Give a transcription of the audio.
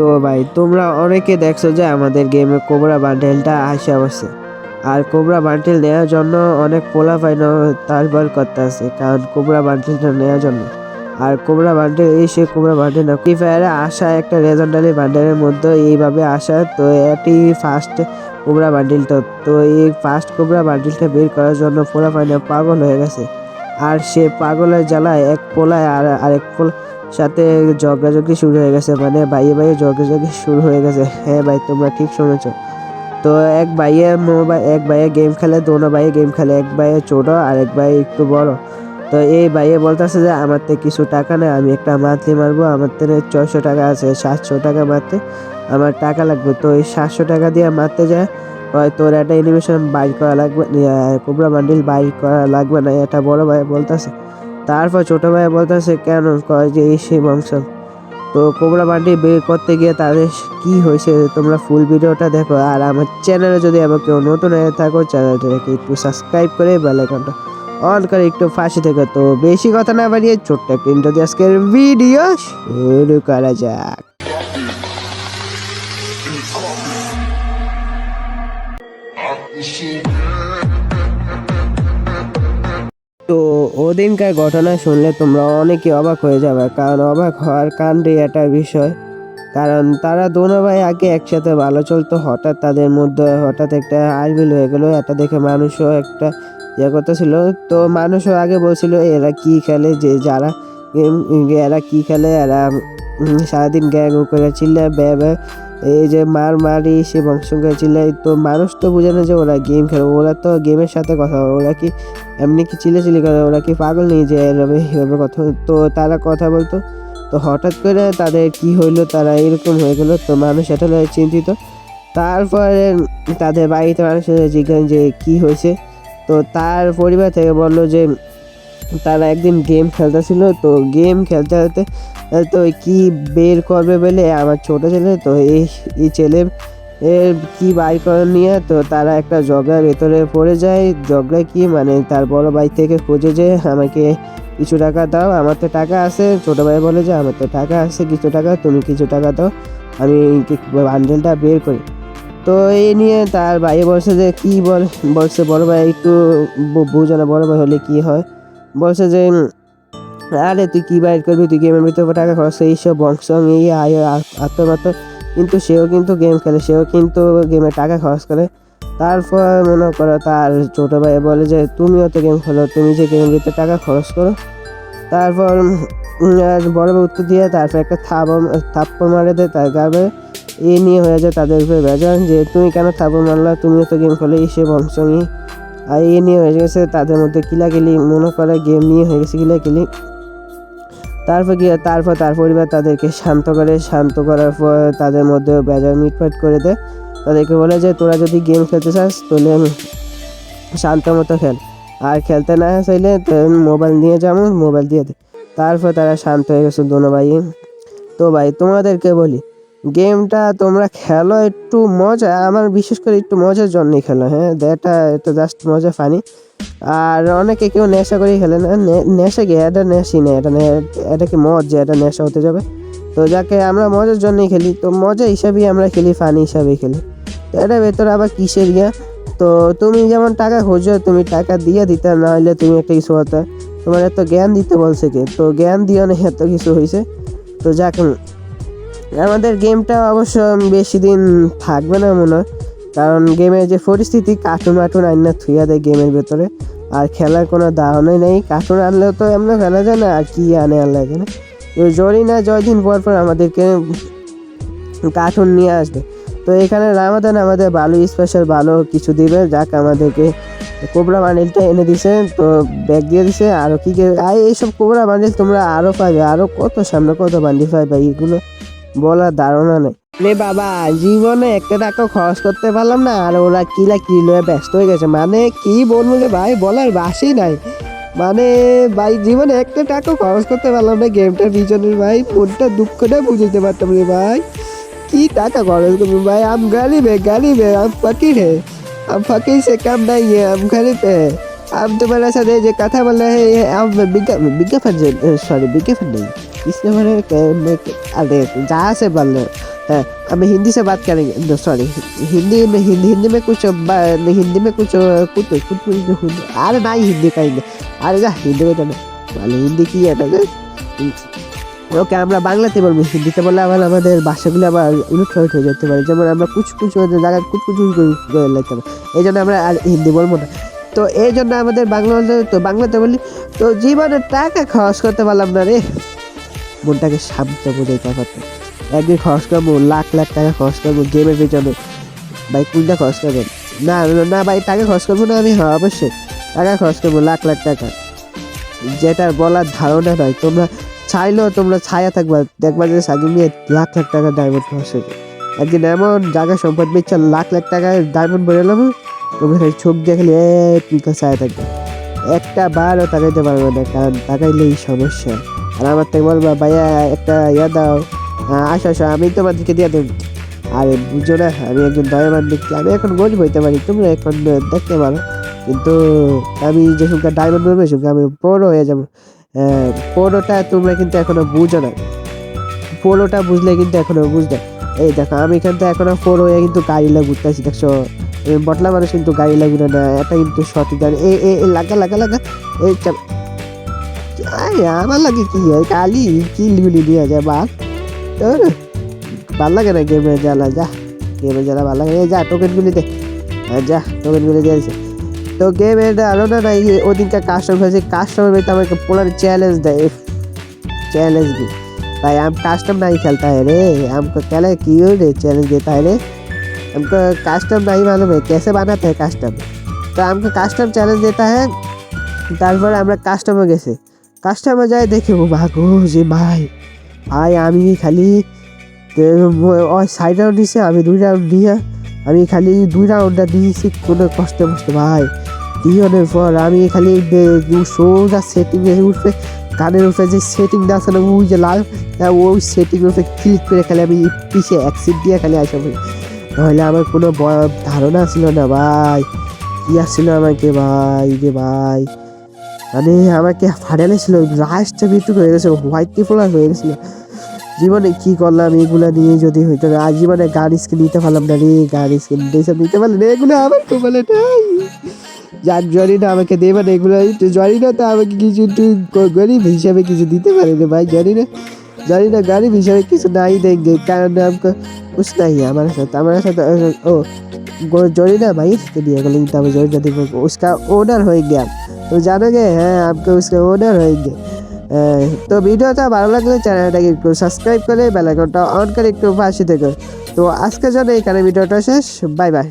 তো ভাই, তোমরা অনেকে দেখছ যে আমাদের গেমে কোবরা বান্ডেলটা আসে অবশ্যই। আর কোবরা বান্ডেল নেওয়ার জন্য অনেক পোলা পাইন তারপর করতে আছে কারণ কোবরা বান্ডেলটা নেওয়ার জন্য। আর কোবরা বান্ডেল এই সে কোবরা বান্ডেল না ফ্রি ফায়ারে আসা একটা লেজেন্ডারি বান্ডেলের মধ্যে এইভাবে আসা, তো এটি ফার্স্ট কোবরা বান্ডেলটা তো এই ফার্স্ট কোবরা বান্ডেলটা বের করার জন্য পোলা পাইনা পাগল হয়ে গেছে। আর সে পাগলের জ্বালায় এক পোলায় আর আরেক পোলা সাথে ঝগড়াঝগড়ি শুরু হয়ে গেছে। মানে বাইয়ে বাইয়ে ঝগড়াঝগড়ি শুরু হয়ে গেছে। হ্যাঁ ভাই, তোমরা ঠিক শুনেছ। তো এক ভাইয়ে মোবাইল এক ভাইয়ে গেম খেলে, দোনো ভাইয়ে গেম খেলে, এক ভাইয়ে ছোট আর এক ভাই একটু বড়। তো এই ভাইয়ে বলতেছে যে, আমার থেকে কিছু টাকা নেই, আমি একটা মান্থলি মারবো। আমার থেকে ছয়শো টাকা আছে, সাতশো টাকা মারতে আমার টাকা লাগবে। তো এই সাতশো টাকা দিয়ে মারতে যায় তোর একটা অ্যানিমেশন বাইর করা লাগবে কোবরা বান্ডিল বাইর করা লাগবে না, এটা বড় ভাই বলতেছে। তারপর ছোট ভাই বলতেছে, কেন কয় যে এই সেই বংশ তো কোবরা বান্ডি বের করতে গিয়ে তাদের কি হয়েছে তোমরা ফুল ভিডিওটা দেখো, আর আমার চ্যানেলে যদি আবার কেউ নতুন হয়ে থাকো চ্যানেলটাকে একটু সাবস্ক্রাইব করে বেল আইকনটা অন করে একটু ফাঁসি থেকে। তো বেশি কথা না বাড়িয়ে ছোট্ট দিয়ে আজকের ভিডিও শুরু করা যাক। তো ওদিনকার ঘটনা শুনলে তোমরা অনেকে অবাক হয়ে যাবে, কারণ অবাক হওয়ার কাণ্ডে একটা বিষয়। কারণ তারা দোনো ভাই আগে একসাথে ভালো চলতো, হঠাৎ তাদের মধ্যে হঠাৎ একটা আলবিল হয়ে গেলো এটা দেখে মানুষও একটা ইয়ে করতেছিল। তো মানুষও আগে বলছিল, এরা কি খেলে, যে যারা গেম- এরা কি খেলে, এরা সারাদিন গ্যাং করে চিল্লে ব্যা ব্যা এই যে মার মারি সে বংশ চিল্লাই তো মানুষ তো বুঝে না যে ওরা গেম খেলে। ওরা তো গেমের সাথে কথা বলে। ওরা কি এমনি কি চিলে চিলি করে? ওরা কি পাগল নেই যে এভাবে এভাবে কথা তো তারা কথা বলতো। তো হঠাৎ করে তাদের কি হইল? তারা এরকম হয়ে গেলো। তো মানুষ এটা চিন্তিত। তারপরে তাদের বাড়িতে মানুষের জিজ্ঞাসা যে কি হয়েছে? তো তার পরিবার থেকে বলল যে তারা একদিন গেম খেলতেছিল, তো গেম খেলতে খেলতে তো কি বের করবে বলে আমার ছোট ছেলে, তো এই এই ছেলে, এর কি বাই করে নিয়ে, তো তারা একটা ঝগড়ার ভেতরে পড়ে যায়। ঝগড়া কি মানে তার বড় ভাই থেকে খোঁজে যে, আমাকে কিছু টাকা দাও, আমার তো টাকা আছে। ছোট ভাই বলে যে, আমার তো টাকা আছে, কিছু টাকা, তুমি কিছু টাকা দাও, আমি বান্ডেলটা বের করি। তো এই নিয়ে তার ভাই বলছে যে, কি বল বলছে, বড় ভাই, একটু বুঝো না, বড় ভাই হলে কী হয়? বলছে যে, আরে তুই কি বাইর করবি? তুই গেমের ভিতরে টাকা খরচ এই সব বংশ এই আয় আত্মমাত্র কিন্তু সেও কিন্তু গেম খেলে, সেও কিন্তু গেমে টাকা খরচ করে। তারপর মনে করো তার ছোটো ভাই বলে যে, তুমিও তো গেম খেলো, তুমি যে গেমের ভিতরে টাকা খরচ করো। তারপর বড় উত্তর দিয়ে তারপর একটা থাপ থাপ্পড় মারে দেয় তার গাবে এ নিয়ে হয়ে যায় তাদের উপরে বেজান যে, তুমি কেন থাপ্পড় মারলা? তুমিও তো গেম খেলো, এই সে বংশই আর এই নিয়ে হয়ে গেছে তাদের মধ্যে কিলাকিলি মনে করে গেম নিয়ে হয়ে গেছে কিলাকিলি। তারপর গিয়ে তারপর তার পরিবার তাদেরকে শান্ত করে, শান্ত করার পর তাদের মধ্যে বেজার মিটফাট করে দেয়। তাদেরকে বলে যে, তোরা যদি গেম খেলতে চাস, তাহলে শান্ত মতো খেল। আর খেলতে না চাইলে মোবাইল নিয়ে যাব মোবাইল দিয়ে দে। তারপর তারা শান্ত হয়ে গেছে দোনো ভাই। তো ভাই, তোমাদেরকে বলি গেমটা তোমরা খেলো, একটু মজা, আমার বিশেষ করে একটু মজার জন্যই খেলো হ্যাঁ? এটা এটা জাস্ট মজা ফানি আর অনেকে কেউ নেশা করেই খেলে না। নেশা কি? এটা নেশি না এটা এটা কি মজ যে এটা নেশা হতে যাবে? তো যাকে আমরা মজার জন্যই খেলি, তো মজা হিসাবেই আমরা খেলি ফানি হিসাবেই খেলি। তো এটার ভেতরে আবার কিসের ইয়া? তো তুমি যেমন টাকা খোঁজো, তুমি টাকা দিয়ে দিতে না হলে তুমি একটা কিছু হতো তোমার এত জ্ঞান দিতে বলছে কে? তো জ্ঞান দিও না এত কিছু হয়েছে তো যাক আমাদের গেমটা অবশ্য বেশি দিন থাকবে না মনে হয়। কারণ গেমের যে পরিস্থিতি কার্টুন মাটুন আইনা থুইয়া দেয় গেমের ভেতরে। আর খেলার কোনো দাহনই নেই। কার্টুন আনলেও তো এমন খেলা যায় না, আর কি আনে আল্লাহ জানে তো জরি না জয় দিন পর পর আমাদেরকে কার্টুন নিয়ে আসবে। তো এখানে রামাদান আমাদের ভালো স্পেশাল ভালো কিছু দিবে। যাক, আমাদেরকে কোবরা বান্ডিলটা এনে দিছে। তো ব্যাগ দিয়ে দিছে। আরও কী আর, এইসব কোবরা বান্ডিল তোমরা আরও পাবে আরও কত সামনে কত বান্ডিল পাবে এইগুলো? বলার ধারণা নেই। রে বাবা, জীবনে একটা টাকা খরচ করতে পারলাম না, আর ওরা কিলা কি লয়ে ব্যস্ত হয়ে গেছে। মানে কি বলব রে ভাই, বলার বাসি নাই। মানে ভাই, জীবনে একটা টাকা খরচ করতে পারলাম না গেমটার পিছনে ভাই ফোনটা দুঃখটা বুঝতে পারতাম রে ভাই। কি টাকা খরচ করব ভাই, আম গালি বে গালি বে, আম ফাঁকি হে আম ফাঁকি সে কাম নাই আম গালি পে আম তোমার সাথে যে কথা বলে, হে বিজ্ঞাপন সরি বিজ্ঞাপন নেই। इसलिए मैंने अरे जहाँ से बोल रहे हाँ, हमें हिंदी से बात करेंगे सॉरी हिंदी में हिंदी हिंदी में कुछ बा- हिंदी में कुछ कुछ कुछ कुछ कुछ- अरे नहीं हिंदी कहेंगे अरे जा हिंदी में तो না বলে হিন্দি কি এটা যে? ওকে আমরা বাংলাতে বলবো হিন্দিতে বললে আবার আমাদের ভাষাগুলো আবার উলট পালট হয়ে যেতে পারে যেমন আমরা কুচ কুচ জায়গায় কুচ কুচ করে লাগতে পারে এই জন্য আমরা আর হিন্দি বলবো না তো এই জন্য আমাদের বাংলা বলতে তো বাংলাতে বলি তো জীবনে টাকা খরচ করতে পারলাম না রে মনটাকে শান্ত বোঝাইতে পারতো একদিন খরচ করব লাখ লাখ টাকা খরচ করব গেমের পেছনে। ভাই কোনটা খরচ করবেন না না, ভাই টাকা খরচ করব না আমি হ্যাঁ অবশ্যই। টাকা খরচ করব লাখ লাখ টাকা। যেটা বলার ধারণা নয় তোমরা চাইলেও তোমরা ছায়া থাকবা দেখবা যে সাকিব লাখ লাখ টাকা ডায়মন্ড খরচ হয়েছে একদিন এমন জায়গা সম্পদ বেচছে লাখ লাখ টাকায় ডায়মন্ড এলাম তোমরা খালি চোখ দেখলে এ পিকা ছায়া থাকবে। একটা বারও তাকাইতে পারবে না কারণ তাকাইলেই সমস্যা। আর আমার থেকে বলবা ভাইয়া একটা ইয়া দাও। হ্যাঁ, আসো আসো আমি তোমাদেরকে দিয়ে দেবো। আরে বুঝো না আমি একজন দয়াবান ব্যক্তি আমি এখন গরিব হইতে পারি তোমরা এখন দেখতে পারো। কিন্তু আমি যে সঙ্গে ডায়মন্ড বলব সঙ্গে আমি বড় হয়ে যাব। পোলোটা তোমরা কিন্তু এখনও বুঝো না। পোলোটা বুঝলে কিন্তু এখনও বুঝবে। এই দেখো আমি এখান থেকে এখনও ফোর হয়ে কিন্তু গাড়ি লাগুতেছি দেখছ? এই বটলা মানুষ কিন্তু গাড়ি লাগুলো না এটা কিন্তু সঠিক গাড়ি এ এ এ, লাগা লাগা লাগা। এই আমার লাগে কি হয় কালি কি লিগুলি দিয়ে যায় বা তোর ভাল লাগে না গেমে জ্বালা যা গেমে জ্বালা ভাল লাগে এই যা টোকেনগুলি দে হ্যাঁ যা টোকেনগুলি দিয়েছে তো গেমে আলো না না ये ওদিনকার কাস্টমার হয়েছে কাস্টমার में तो আমাকে পোলার चैलेंज दे चैलेंज भी भाई हम कस्टम नहीं खेलता है रे हमको क्या लगे क्यों रे चैलेंज देता है रे हमको कस्टम नहीं मालूम है कैसे बनाते हैं कस्टम तो हमको कस्टम चैलेंज देता है তারপরে আমরা কাস্টমে গেছে কাস্টমে যাই দেখি ও ভাগো যে ভাই ভাই, আমি খালি ওই সাইড রাউন্ড দিছে আমি দুই রাউন্ড দিয়ে আমি খালি দুই রাউন্ডটা দিয়েছি, কোনো কষ্টে মষ্টে ভাই। দিওনের পর আমি খালি সোজা সেটিং উঠবে কানের উপরে যে সেটিংটা আছে না, ওই যে লাল ওই সেটিং উপরে ক্লিক করে খালি আমি পিছিয়ে অ্যাক্সিড দিয়ে খালি আসা নাহলে আমার কোনো ধারণা ছিল না ভাই, কী আসছিল আমাকে ভাই রে ভাই মানে আমাকে ফাটালেছিল লাস্ট বিটুক হয়ে গেছে হোয়াইট টিপোলার হয়ে গেছিল। জীবনে কী করলাম, এগুলো নিয়ে যদি হইতো, আর জীবনে গান স্কিন নিতে পারলাম না রে, গান স্কিন এইসব নিতে পারলে এগুলো আমার তো বলে নাই। যার জরি না আমাকে দেবে না, এগুলো জরি না তো আমাকে কিছু একটু গরিব হিসাবে কিছু দিতে পারে না ভাই, জানি না। জানি না গরিব হিসাবে কিছু নাই দেখবে কারণ আমাকে কুছ নাই আমার সাথে আমার সাথে, ও জরি না ভাই দিয়ে গেলে কিন্তু আমি জরি না দেখব উসকা ওনার হয়ে গেল জানোগে হ্যাঁ আপকে উসকে ওনার হয়েঙ্গে হ্যাঁ, তো ভিডিওটা ভালো লাগলে চ্যানেলটাকে একটু সাবস্ক্রাইব করে বেলাকনটা অন করে একটু পাশে থেকে। তো আজকের জন্য এখানে ভিডিওটা শেষ। Bye bye.